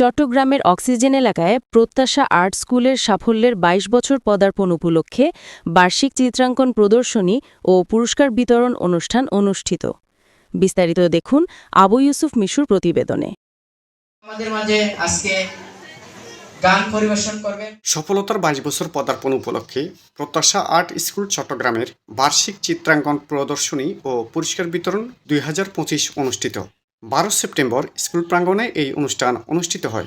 চট্টগ্রামের অক্সিজেন এলাকায় প্রত্যাশা আর্ট স্কুলের সাফল্যের ২২ বছর পদার্পণ উপলক্ষে বার্ষিক চিত্রাঙ্কন প্রদর্শনী ও পুরস্কার বিতরণ অনুষ্ঠান অনুষ্ঠিত। বিস্তারিত দেখুন আবু ইউসুফ মিশুর প্রতিবেদনে। আমাদের মাঝে আজকে গান পরিবেশন করবেন। সফলতার বাইশ বছর পদার্পণ উপলক্ষে প্রত্যাশা আর্ট স্কুল চট্টগ্রামের বার্ষিক চিত্রাঙ্কন প্রদর্শনী ও পুরস্কার বিতরণ দুই হাজার পঁচিশ অনুষ্ঠিত। বারো সেপ্টেম্বর স্কুল প্রাঙ্গণে এই অনুষ্ঠান অনুষ্ঠিত হয়।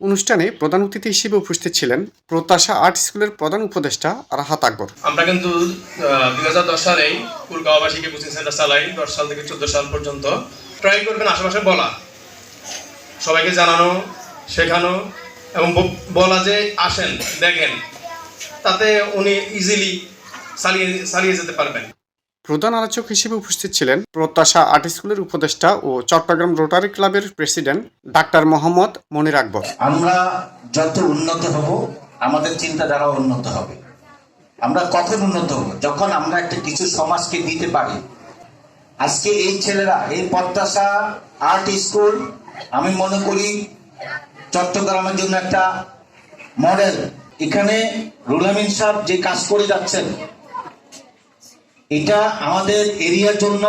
অনুষ্ঠানে প্রধান অতিথি হিসেবে উপস্থিত ছিলেন প্রত্যাশা আর্ট স্কুলের প্রধান উপদেষ্টা রাহাত আকবর। আমরা কিন্তু দুই হাজার দশ সালেই কুলগাঁওবাসীকে কোচিং সেন্টার চালাই, দশ সাল থেকে চোদ্দ সাল পর্যন্ত। ট্রাই করবেন আশেপাশে বলা, সবাইকে জানানো, শেখানো এবং বলা যে আসেন, দেখেন, তাতে উনি ইজিলি চালিয়ে চালিয়ে যেতে পারবেন। প্রধান আলোচক হিসেবে উপস্থিত ছিলেন প্রত্যাশা আর্ট স্কুলের উপদেষ্টা ও চট্টগ্রাম রোটারি ক্লাবের প্রেসিডেন্ট ডাক্তার মোহাম্মদ মনির আকবর। আমরা যত উন্নত হব আমাদের চিন্তাধারা উন্নত হবে। আমরা কখন উন্নত হব? যখন আমরা একটা কিছু সমাজকে দিতে পারি। আজকে এই ছেলেরা এই প্রত্যাশা আর্ট স্কুল আমি মনে করি চট্টগ্রামের জন্য একটা মডেল। এখানে রুলামিন সাহেব যে কাজ করে যাচ্ছেন এটা আমাদের এরিয়ার জন্য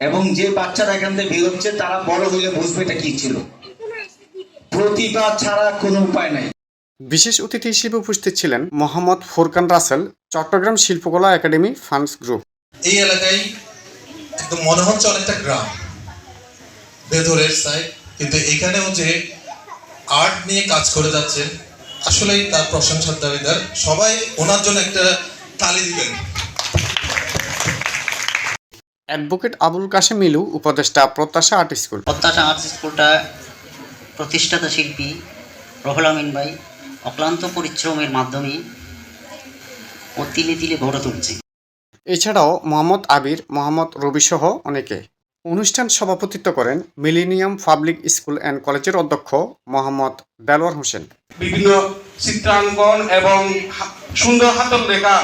এবং যে বাচ্চারা এখান থেকে বেরোচ্ছে তারা বড় হইলে বুঝবে এটা কি ছিল। প্রতিভা ছাড়া কোনো উপায় নাই। বিশেষ অতিথি হিসেবে উপস্থিত ছিলেন মোহাম্মদ ফোরকান রাসেল চট্টগ্রাম শিল্পকলা একাডেমি ফান্ডস গ্রুপ। এই এলাকায় একদম মনে হচ্ছে অনেকটা গ্রাম বেদরের সাইড কিন্তু এখানেও যে আর্ট নিয়ে কাজ করে যাচ্ছে আসলেই তার প্রশংসার দাবিদার। সবাই ওনার জন্য একটা তালি দিবেন। অ্যাডভোকেট আবুল কাশেম মিলু উপদেষ্টা প্রত্যাশা আর্ট স্কুল। প্রত্যাশা আর্ট স্কুলটা প্রতিষ্ঠাতা শিল্পী রহুল আমিন ভাই অক্লান্ত পরিশ্রমের মাধ্যমে ও তিলে তিলে গড়ে তুলছে। এছাড়াও মোহাম্মদ আবির মোহাম্মদ রবি সহ অনেকে। অনুষ্ঠান সভাপতিত্ব করেন মিলেনিয়াম পাবলিক স্কুল অ্যান্ড কলেজের অধ্যক্ষ মোহাম্মদ দেলওয়ার হোসেন। বিভিন্ন চিত্রাঙ্কন এবং সুন্দর হাতল লেখা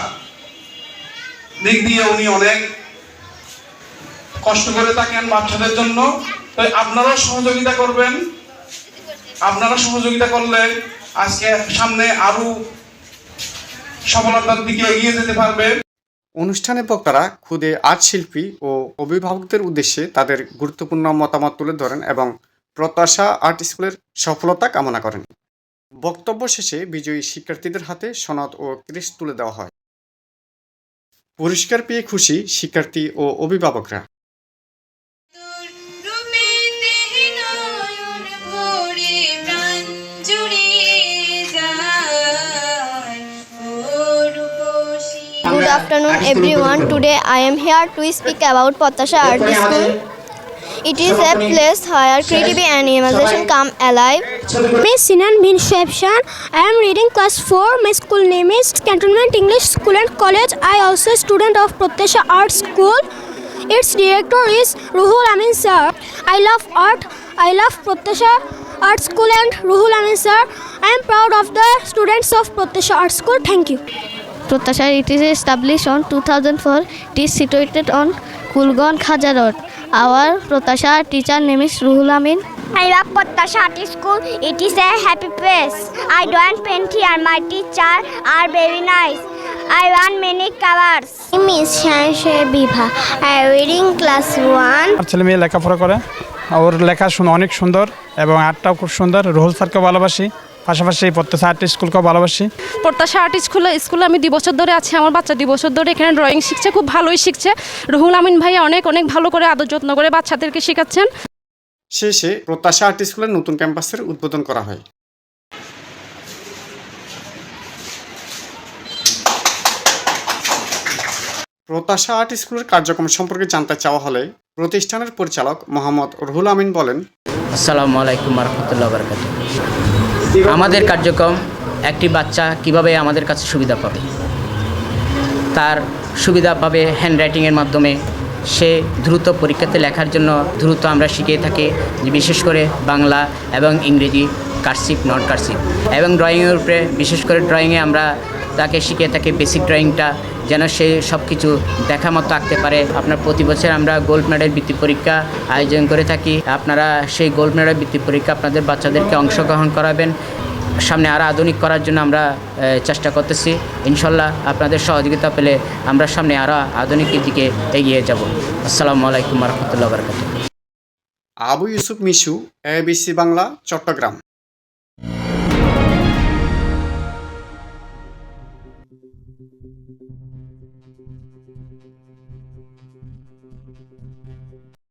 দিক দিয়ে উনি অনেক কষ্ট করে থাকেন বাচ্চাদের জন্য, তাই আপনারাও সহযোগিতা করবেন। আপনারা সহযোগিতা করলে আজকে সামনে আরও সফলতার দিকে এগিয়ে যেতে পারবে। অনুষ্ঠানে বক্তারা খুদে আর্ট শিল্পী ও অভিভাবকদের উদ্দেশ্যে তাদের গুরুত্বপূর্ণ মতামত তুলে ধরেন এবং প্রত্যাশা আর্ট স্কুলের সফলতা কামনা করেন। বক্তব্য শেষে বিজয়ী শিক্ষার্থীদের হাতে সনদ ও ক্রিস তুলে দেওয়া হয়। পুরস্কার পেয়ে খুশি শিক্ষার্থী ও অভিভাবকরা। Afternoon, everyone. Today I am here to speak about Patasha Art School. It is a place where creativity and imagination come alive. is Sinan bin Shebshan. I am reading class 4. My school name is Cantonment English School and College. I also a student of Pratyasha Art School. Its director is Ruhul Amin sir. I love art. I love Pratyasha Art School and Ruhul Amin sir. I am proud of the students of Pratyasha Art School. Thank you. Prottasha it is establish on two thousand four it is situated on Kulgaon Khaja road our Prottasha teacher name is Ruhul Amin I love Prottasha art school it is a happy place I do want paint here my teacher are very nice I want many colours miss শ্যাংশে Bibha I reading class one আসলে ছেলে মেয়ে লেখাপড়া করে। ওর লেখা শুনে অনেক সুন্দর এবং আর্টটাও খুব সুন্দর। রুহুল স্যারকে ভালোবাসি। পাশাপাশি প্রত্যাশা আর্ট স্কুলকেও ভালোবাসি। প্রত্যাশা আর্ট স্কুলে স্কুলে আমি দুই বছর ধরে আছি আমার বাচ্চা দুই বছর ধরে এখানে ড্রয়িং শিখছে খুব ভালোই শিখছে। রুহুল আমিন ভাই অনেক অনেক ভালো করে আদর যত্ন করে বাচ্চাদেরকে শেখাচ্ছেন। শেষে প্রত্যাশা আর্ট স্কুলের নতুন ক্যাম্পাসের উদ্বোধন করা হয়। প্রত্যাশা আর্ট স্কুলের কার্যক্রম সম্পর্কে জানতে চাওয়া হলে প্রতিষ্ঠানের পরিচালক মোহাম্মদ রুহুল আমিন বলেন আসসালামু আলাইকুম রহমতুল্লাহ বরকাত আমাদের কার্যক্রম একটি বাচ্চা কীভাবে আমাদের কাছে সুবিধা পাবে? তার সুবিধা পাবে হ্যান্ডরাইটিংয়ের মাধ্যমে সে দ্রুত পরীক্ষাতে লেখার জন্য দ্রুত আমরা শিখিয়ে থাকি, বিশেষ করে বাংলা এবং ইংরেজি কার্সিভ নন কার্সিভ এবং ড্রয়িংয়ের উপরে বিশেষ করে ড্রয়িংয়ে আমরা তাকে শিখিয়ে থাকি বেসিক ড্রয়িংটা যেন সে সব কিছু দেখা মতো আঁকতে পারে। আপনার প্রতি বছর আমরা গোল্ড মেডেল বৃত্তি পরীক্ষা আয়োজন করে থাকি। আপনারা সেই গোল্ড মেডেল বৃত্তি পরীক্ষা আপনাদের বাচ্চাদেরকে অংশগ্রহণ করাবেন। সামনে আরও আধুনিক করার জন্য আমরা চেষ্টা করতেছি। ইনশাল্লাহ আপনাদের সহযোগিতা পেলে আমরা সামনে আরও আধুনিকের দিকে এগিয়ে যাব। আসসালামু আলাইকুম রহমতুল্লাহ বরকাত আবু ইউসুফ মিশু এবিসি বাংলা, চট্টগ্রাম।